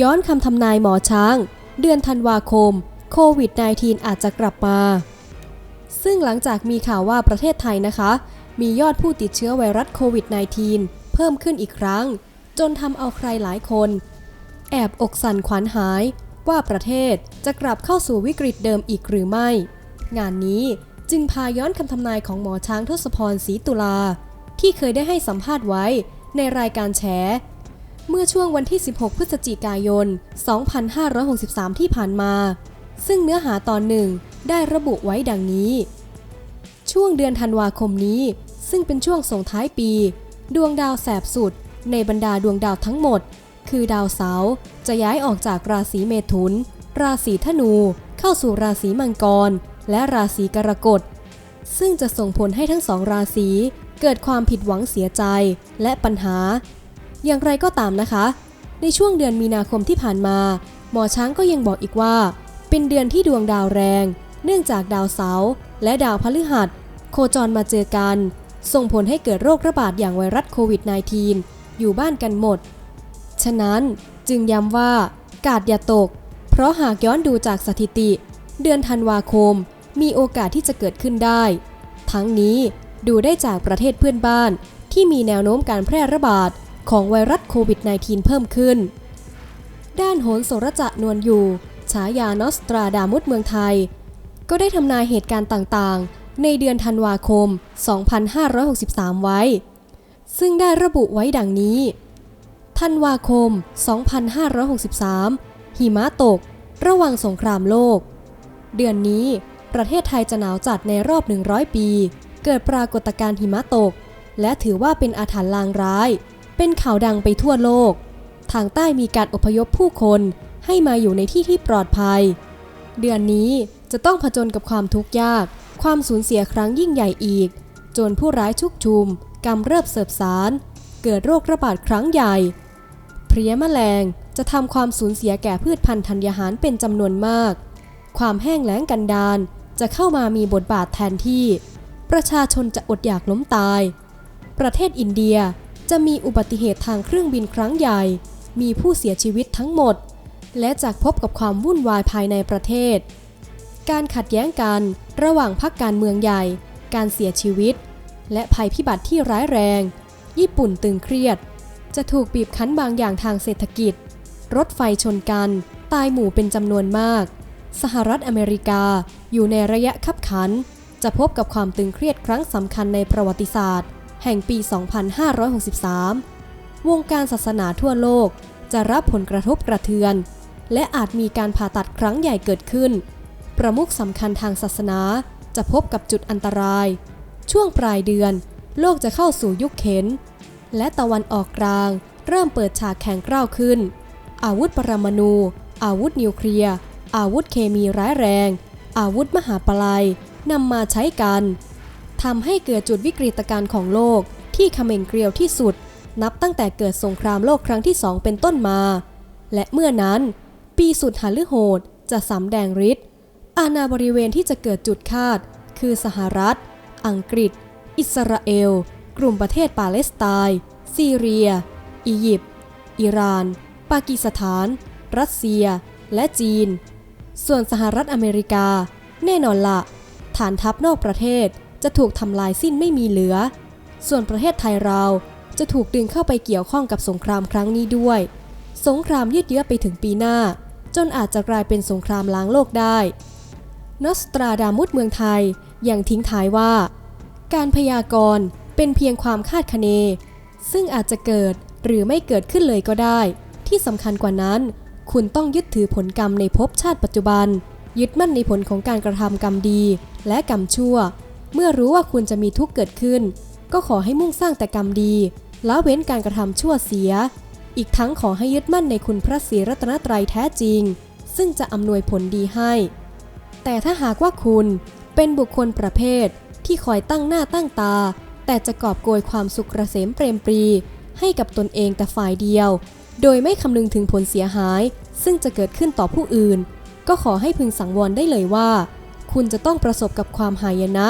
ย้อนคำทำนายหมอช้าง เดือนธันวาคม โควิด -19 อาจจะกลับมา ซึ่งหลังจากมีข่าวว่าประเทศไทยนะคะ มียอดผู้ติดเชื้อไวรัสโควิด -19 เพิ่มขึ้นอีกครั้ง จนทำเอาใครหลายคน แอบอกสั่นขวัญหาย ว่าประเทศจะกลับเข้าสู่วิกฤตเดิมอีกหรือไม่ งานนี้จึงพาย้อนคำทำนายของหมอช้างทศพรศรีตุลา ที่เคยได้ให้สัมภาษณ์ไว้ในรายการแฉ เมื่อช่วงวันที่ 16 พฤศจิกายน 2563 ที่ผ่านมา ซึ่งเนื้อหาตอนหนึ่งได้ระบุไว้ดังนี้ ช่วงเดือนธันวาคมนี้ ซึ่งเป็นช่วงส่งท้ายปี ดวงดาวแสบสุด ในบรรดาดวงดาวทั้งหมด คือดาวเสาร์จะย้ายออกจากราศีเมถุน ราศีธนู เข้าสู่ราศีมังกร และราศีกรกฎ ซึ่งจะส่งผลให้ทั้งสองราศีเกิดความผิดหวังเสียใจและปัญหา อย่างไรก็ตามนะคะ ในช่วงเดือนมีนาคมที่ผ่านมา หมอช้างก็ยังบอกอีกว่า เป็นเดือนที่ดวงดาวแรง เนื่องจากดาวเสาร์และดาวพฤหัส โคจรมาเจอกัน ส่งผลให้เกิดโรคระบาดอย่างไวรัสโควิด -19 อยู่บ้านกันหมด ฉะนั้นจึงย้ำว่ากาดอย่าตก เพราะหากย้อนดูจากสถิติ เดือนธันวาคม มีโอกาสที่จะเกิดขึ้นได้ ทั้งนี้ดูได้จากประเทศเพื่อนบ้านที่มีแนวโน้มการแพร่ระบาด ของไวรัสโควิด -19 เพิ่มขึ้น ด้านโหนโสรจะนวลอยู่ ฉายานอสตราดามุสเมืองไทย ก็ได้ทำนายเหตุการณ์ต่างๆ ในเดือนธันวาคม 2563 ไว้ ซึ่งได้ระบุไว้ดังนี้ ธันวาคม 2563 หิมะตก ระหว่างสงครามโลก เดือนนี้ประเทศไทยจะหนาวจัดในรอบ 100 ปี เกิดปรากฏการณ์หิมะตก และถือว่าเป็นอาถรรพ์ลางร้าย เป็นข่าวดังไปทั่วโลก ทางใต้มีการอพยพผู้คนให้มาอยู่ในที่ที่ปลอดภัย เดือนนี้จะต้องผจญกับความทุกข์ยาก ความสูญเสียครั้งยิ่งใหญ่อีก จนผู้ร้ายชุกชุมกำเริบเสบสาร เกิดโรคระบาดครั้งใหญ่ เพลี้ยแมลงจะทำความสูญเสียแก่พืชพันธุ์ธัญญาหารเป็นจำนวนมาก ความแห้งแล้งกันดารจะเข้ามามีบทบาทแทนที่ ประชาชนจะอดอยากล้มตาย ประเทศอินเดีย จะมีอุบัติเหตุทางเครื่องบินครั้งใหญ่ มีผู้เสียชีวิตทั้งหมด และจากพบกับความวุ่นวายภายในประเทศ การขัดแย้งกันระหว่างพรรคการเมืองใหญ่ การเสียชีวิต และภัยพิบัติที่ร้ายแรง ญี่ปุ่นตึงเครียด จะถูกบีบคั้นบางอย่างทางเศรษฐกิจ รถไฟชนกัน ตายหมู่เป็นจำนวนมาก สหรัฐอเมริกาอยู่ในระยะคับขัน จะพบกับความตึงเครียดครั้งสำคัญในประวัติศาสตร์ แห่งปี 2563 วงการศาสนาทั่วโลกจะรับผลกระทบกระเทือน และอาจมีการผ่าตัดครั้งใหญ่เกิดขึ้น ประมุขสำคัญทางศาสนาจะพบกับจุดอันตราย ช่วงปลายเดือน โลกจะเข้าสู่ยุคเข็น และตะวันออกกลาง เริ่มเปิดฉากแข่งกร้าวขึ้น อาวุธปรมาณู อาวุธนิวเคลียร์ อาวุธเคมีร้ายแรง อาวุธมหาปลัยนำมาใช้กัน ทำให้เกิดจุดวิกฤตการณ์ของโลกที่เขม่งเกลียวที่สุด นับตั้งแต่เกิดสงครามโลกครั้งที่สองเป็นต้นมา และเมื่อนั้น ปีสุดหฤโหดจะสำแดงฤทธิ์อาณาบริเวณที่จะเกิดจุดคาด คือสหรัฐ อังกฤษ อิสราเอล กลุ่มประเทศปาเลสไตน์ ซีเรีย อียิปต์ อิหร่าน ปากีสถาน รัสเซีย และจีน ส่วนสหรัฐอเมริกา แน่นอนละ ฐานทัพนอกประเทศ จะถูกทำลายสิ้นไม่มีเหลือ ส่วนประเทศไทยเราจะถูกดึงเข้าไปเกี่ยวข้องกับสงครามครั้งนี้ด้วย สงครามยืดเยื้อไปถึงปีหน้า จนอาจจะกลายเป็นสงครามล้างโลกได้ นอสตราดามุสเมืองไทยยังทิ้งท้ายว่า การพยากรณ์เป็นเพียงความคาดคะเน ซึ่งอาจจะเกิดหรือไม่เกิดขึ้นเลยก็ได้ ที่สำคัญกว่านั้น คุณต้องยึดถือผลกรรมในภพชาติปัจจุบัน ยึดมั่นในผลของการกระทำกรรมดีและกรรมชั่ว เมื่อรู้ว่าคุณจะมีทุกข์เกิดขึ้น ก็ขอให้มุ่งสร้างแต่กรรมดีละเว้นการกระทำชั่วเสีย อีกทั้งขอให้ยึดมั่นในคุณพระศรีรัตนตรัยแท้จริง ซึ่งจะอำนวยผลดีให้ แต่ถ้าหากว่าคุณเป็นบุคคลประเภทที่คอยตั้งหน้าตั้งตา แต่จะกอบโกยความสุขเกษมเปรมปรี ให้กับตนเองแต่ฝ่ายเดียว โดยไม่คำนึงถึงผลเสียหาย ซึ่งจะเกิดขึ้นต่อผู้อื่น ก็ขอให้พึงสังวรได้เลยว่า คุณจะต้องประสบกับความหายนะ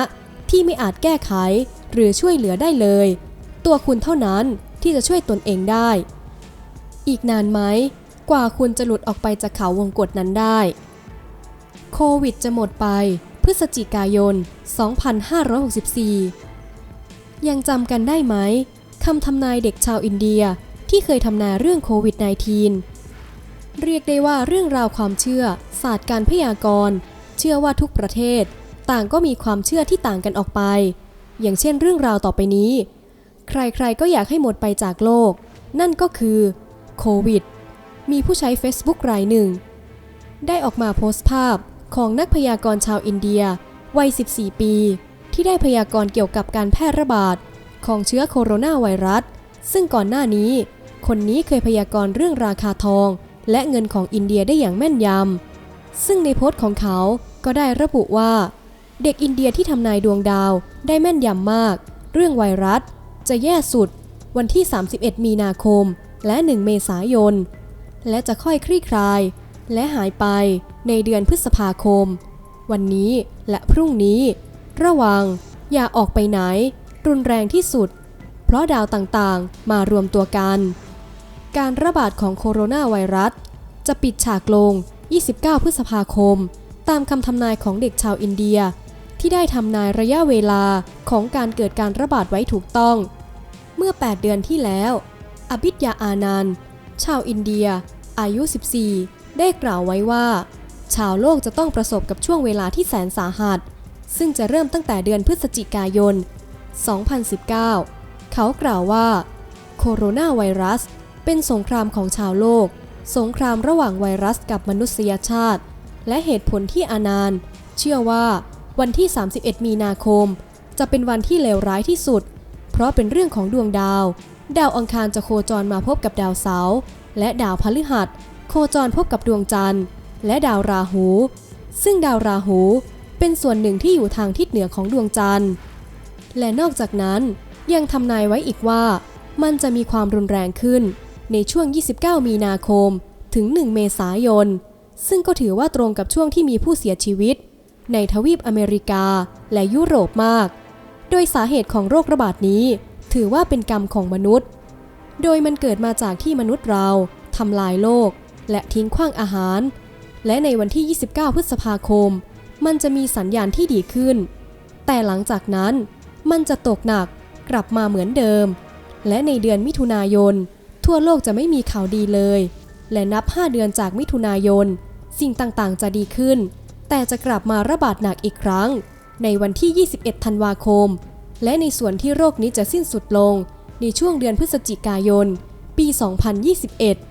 ที่ไม่อาจแก้ไขหรือช่วยเหลือได้เลย ตัวคุณเท่านั้นที่จะช่วยตนเองได้ อีกนานไหม กว่าคุณจะหลุดออกไปจากเขาวงกฏนั้นได้ โควิดจะหมดไป พฤศจิกายน 2564 ยังจำกันได้ไหมคำทำนายเด็กชาวอินเดียที่เคยทำนายเรื่องโควิด -19 เรียกได้ว่าเรื่องราวความเชื่อ ศาสตร์การพยากรณ์ เชื่อว่าทุกประเทศ ต่างก็มีความเชื่อที่ต่างกันออกไป อย่างเช่นเรื่องราวต่อไปนี้ ใครๆก็อยากให้หมดไปจากโลก นั่นก็คือโควิด มีผู้ใช้ Facebook รายหนึ่ง ได้ออกมาโพสต์ภาพของนักพยากรณ์ชาวอินเดีย วัย 14 ปี ที่ได้พยากรณ์เกี่ยวกับการแพร่ระบาด ของเชื้อโคโรนาไวรัส ซึ่งก่อนหน้านี้ คนนี้เคยพยากรณ์เรื่องราคาทอง และเงินของอินเดียได้อย่างแม่นยำซึ่งในโพสต์ของเขาก็ได้ระบุว่า เด็กอินเดียที่ทำนายดวงดาวได้แม่นยำมาก เรื่องไวรัส จะแย่สุด วันที่ 31 มีนาคม และ 1 เมษายน และจะค่อยคลี่คลาย และหายไปในเดือนพฤษภาคม วันนี้และพรุ่งนี้ ระวัง อย่าออกไปไหน รุนแรงที่สุด เพราะดาวต่างๆ มารวมตัวกัน การระบาดของโคโรนาไวรัส จะปิดฉากลง 29 พฤษภาคม ตามคำทำนายของเด็กชาวอินเดีย ที่ได้ทำนายระยะเวลาของการเกิดการระบาดไว้ถูกต้อง เมื่อ 8 เดือนที่แล้วอภิธยาอานันต์ ชาวอินเดีย อายุ 14 ได้กล่าวไว้ว่า ชาวโลกจะต้องประสบกับช่วงเวลาที่แสนสาหัส ซึ่งจะเริ่มตั้งแต่เดือนพฤศจิกายน 2019 เขากล่าวว่า โคโรนาไวรัส เป็นสงครามของชาวโลก สงครามระหว่างไวรัสกับมนุษยชาติ และเหตุผลที่อานานต์เชื่อว่า วันที่ 31 มีนาคม จะเป็นวันที่เลวร้ายที่สุด เพราะเป็นเรื่องของดวงดาว ดาวอังคารจะโคจรมาพบกับดาวเสาร์และดาวพฤหัส โคจรพบกับดวงจันทร์ และดาวราหู ซึ่งดาวราหู เป็นส่วนหนึ่งที่อยู่ทางทิศเหนือของดวงจันทร์ และนอกจากนั้นยังทำนายไว้อีกว่า มันจะมีความรุนแรงขึ้นในช่วง 29 มีนาคม ถึง 1 เมษายน ซึ่งก็ถือว่าตรงกับช่วงที่มีผู้เสียชีวิต ในทวีปอเมริกาและยุโรปมาก โดยสาเหตุของโรคระบาดนี้ ถือว่าเป็นกรรมของมนุษย์ โดยมันเกิดมาจากที่มนุษย์เราทำลายโลก และทิ้งขว้างอาหาร และในวันที่ 29 พฤษภาคม มันจะมีสัญญาณที่ดีขึ้น แต่หลังจากนั้นมันจะตกหนักกลับมาเหมือนเดิม และในเดือนมิถุนายน ทั่วโลกจะไม่มีข่าวดีเลย และนับ 5 เดือนจากมิถุนายน สิ่งต่างๆ จะดีขึ้น แต่จะกลับมาระบาดหนักอีกครั้ง ในวันที่ 21 ธันวาคม และในส่วนที่โรคนี้จะสิ้นสุดลง ในช่วงเดือนพฤศจิกายน ปี 2021